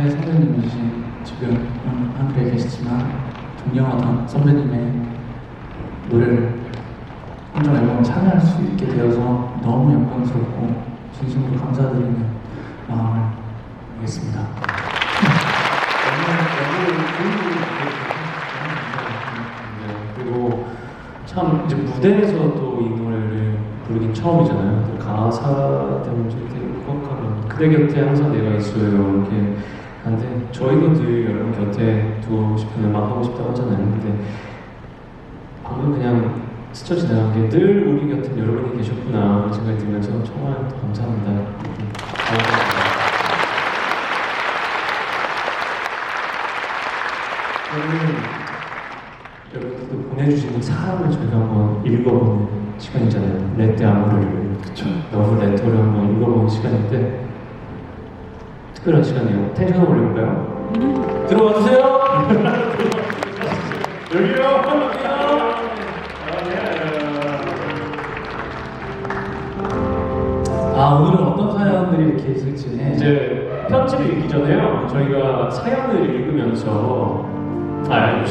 저의 선배님이신 지금 한국에 계시지만 존경하던 선배님의 노래를 혼자 앨범을 참여할 수 있게 되어서 너무 영광스럽고 진심으로 감사드리는 마음을 알겠습니다. 네, 그리고 참 이제 무대에서 또 이 노래를 부르긴 처음이잖아요. 또 가사 때문에 좀 되게 울컥하고 그대 곁에 항상 내가 있어요 이렇게 하는데 저희도 늘 여러분 곁에 두고 싶은 음악 하고 싶다고 하잖아요. 근데 방금 그냥 스쳐 지나간 게 늘 우리 곁에 여러분이 계셨구나 그런 생각이 들면서 정말 감사합니다. 오늘 여러분들도 보내주시는 사람을 저희가 한번 읽어보는 시간이잖아요. 레트 아모르를 그쵸. 너무 레터를 한번 읽어보는 시간인데 특별한 시간이에요. 텐션 올려볼까요? 들어와 주세요. 여기요. 아 오늘은 어떤 사연들이 이렇게 있을지 이제 편지를 읽기 전에요. 저희가 사연을 읽으면서 아 아니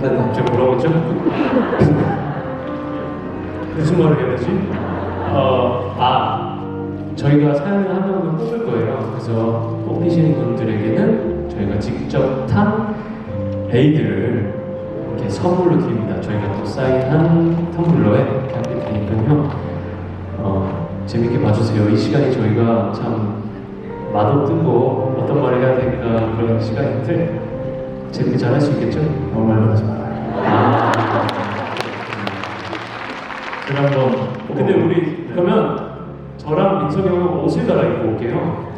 네네. 제가 뭐라고 했죠? 무슨 말을 해야 되지? 어, 아, 저희가 사연을 한 명을 뽑을 거예요. 그래서 뽑히시는 분들에게는 저희가 직접 탄 에이드를 이렇게 선물로 드립니다. 저희가 또 사인한 텀블러에 함께 드리니까요. 어, 재밌게 봐주세요. 이 시간이 저희가 참 맛없고 어떤 말을 해야 될까 그런 시간인데 재밌게 잘 할 수 있겠죠? 아무 말도 하지. 아, 제가 한번 근데 우리 그러면 저랑 민석이 형은 옷을 갈아입고 올게요.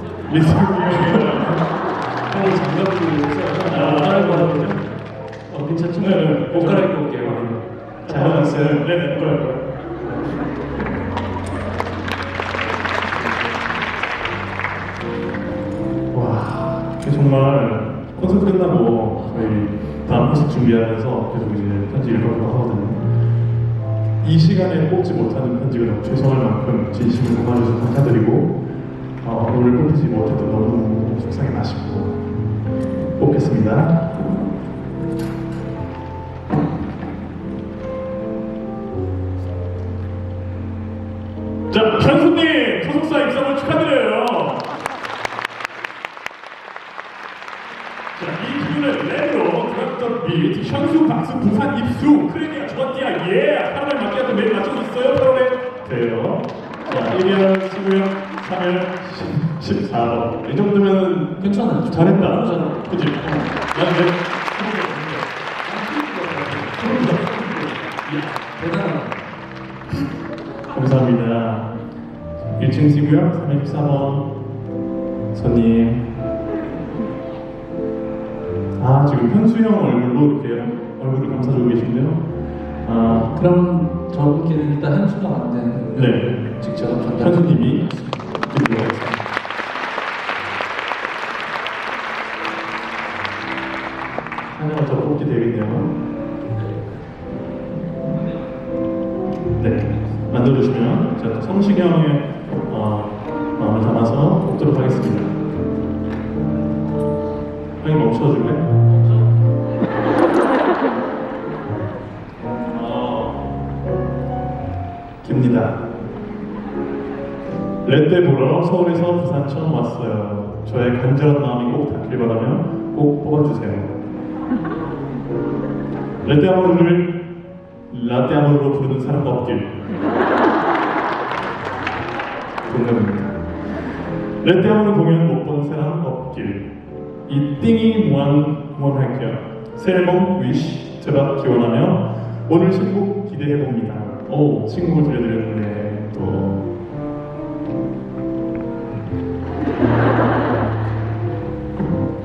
어, 괜찮죠? 네, 네. 옷 갈아입고 올게요. 잘 나왔어요. 네 네 그래요 와 이게 정말 콘서트 끝나고 저희 다음 콘서트 준비하면서 계속 이제 편지 읽어보고 하거든요 이 시간에 뽑지 못하는 편지가 너무 죄송할 만큼 진심으로 고마워주셔서 감사드리고 어, 오늘 뽑히지 못해도 너무 속상해 마시고 뽑겠습니다 자, 현수님 소속사 입성을 축하드려요. 자, 이 기분을 레드로 드랍던 빛, 현수 박수 부산 입수, 크레미아 주바띠아 예, 8월 마키아도 매일 맞추고 있어요. 8월에 돼요. 자, 1월 15일, 3일, 10, 14번. 이 정도면 괜찮아요. 잘했다. 잘했다. 그치? 야, 이제 대단하다. 감사합니다. 1층 C구역 314번 손님. 아 지금 현수 형 얼굴로 이렇게 얼굴을 감싸주고 계신데요. 아 그럼 저분께는 일단 현수가 만든 네. 직접 전달. 현수님이 하겠습니다. 하나만 더 뽑게 되겠네요. 네, 만들어주시면 또 성시경의 렛대 보러 서울에서 부산 처음 왔어요. 저의 간절한 마음이 꼭 닿길 바라면 꼭 뽑아주세요. 렛대 아모르를 라떼 아모르로 부르는 사람가 없길. 동감입니다. 렛대 아모르 공연 못 본 사람 없길. 이 띵이 무한 응원할게요. 새 앨범 위시 제가 기원하며 오늘 신곡 기대해 봅니다. 오 신곡을 들려드렸는데 또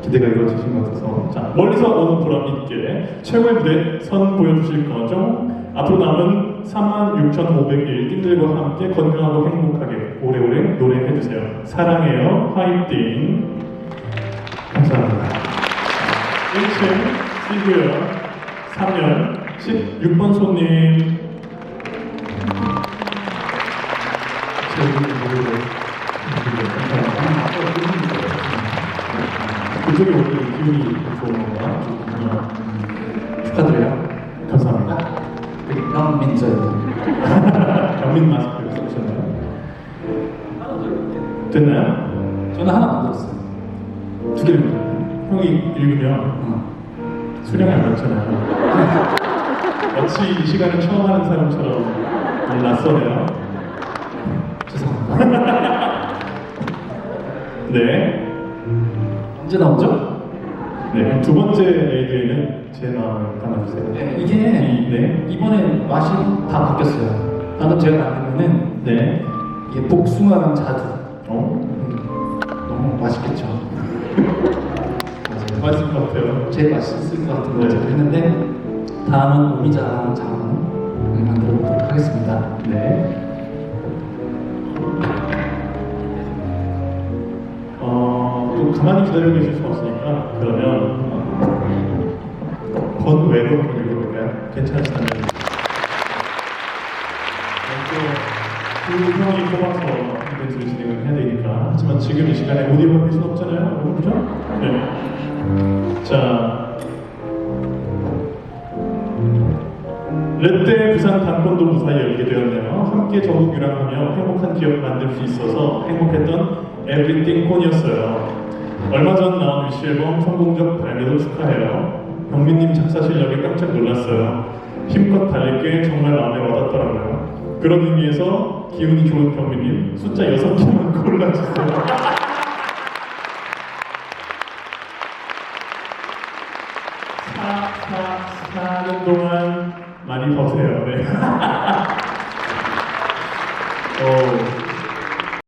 기대가 이루어지신 것 같아서. 자 멀리서 오는 보람 있게 최고의 무대 선 보여주실 거죠? 앞으로 남은 46,500일 띵들과 함께 건강하고 행복하게 오래오래 노래해주세요. 사랑해요 화이팅! 감사합니다. 1층 C구역 3열 16번 손님 그쪽이 원래 기분이 좋은 건가? 좋군요. 축하드려요. 감사합니다. 형 민서예요. 경민 마스크 쓰셨나요? 됐나요? 저는 하나 만들었어요. 두 개를 형이 읽으면 어. 수량이 안 맞잖아요. 마치 이 시간을 처음 하는 사람처럼 오늘 낯서네요. 죄송합니다. 네. 언제 나오죠? 네. 두 번째 에이드에는 제 마음을 담아주세요. 네, 이게 이- 네. 이번에 맛이 다 바뀌었어요. 방금 제가 만들면은 네. 이게 복숭아랑 자두. 어? 음, 너무 맛있겠죠. 맞아요. 맛있을 것 같아요. 제일 맛있을 것 같은 네. 거 제가 했는데 다음은 오미자랑 장을 만들어 보도록 하겠습니다. 네. 가만히 기다리고 계실 수 없으니까 그러면 어, 번외로 한번 읽어볼까요? 괜찮으시다면 또두 형이 뽑아서 이벤트를 진행을 해야 되니까 하지만 지금 이 시간에 오디오가 필 수는 없잖아요 그죠? 네. 자 렛대 부산 단권도 무사히 열게 되었네요. 함께 전국 유랑하며 행복한 기억 만들 수 있어서 행복했던 에브리띵 콘이었어요. 얼마 전 나온 위시 앨범 성공적 발매도 축하해요. 경민님 작사 실력에 깜짝 놀랐어요. 힘껏 달릴 게 정말 마음에 와닿더라고요. 그런 의미에서 기운이 좋은 경민님 숫자 6개만 골라주세요. 4, 4, 4년 동안 많이 버세요. 네. 어.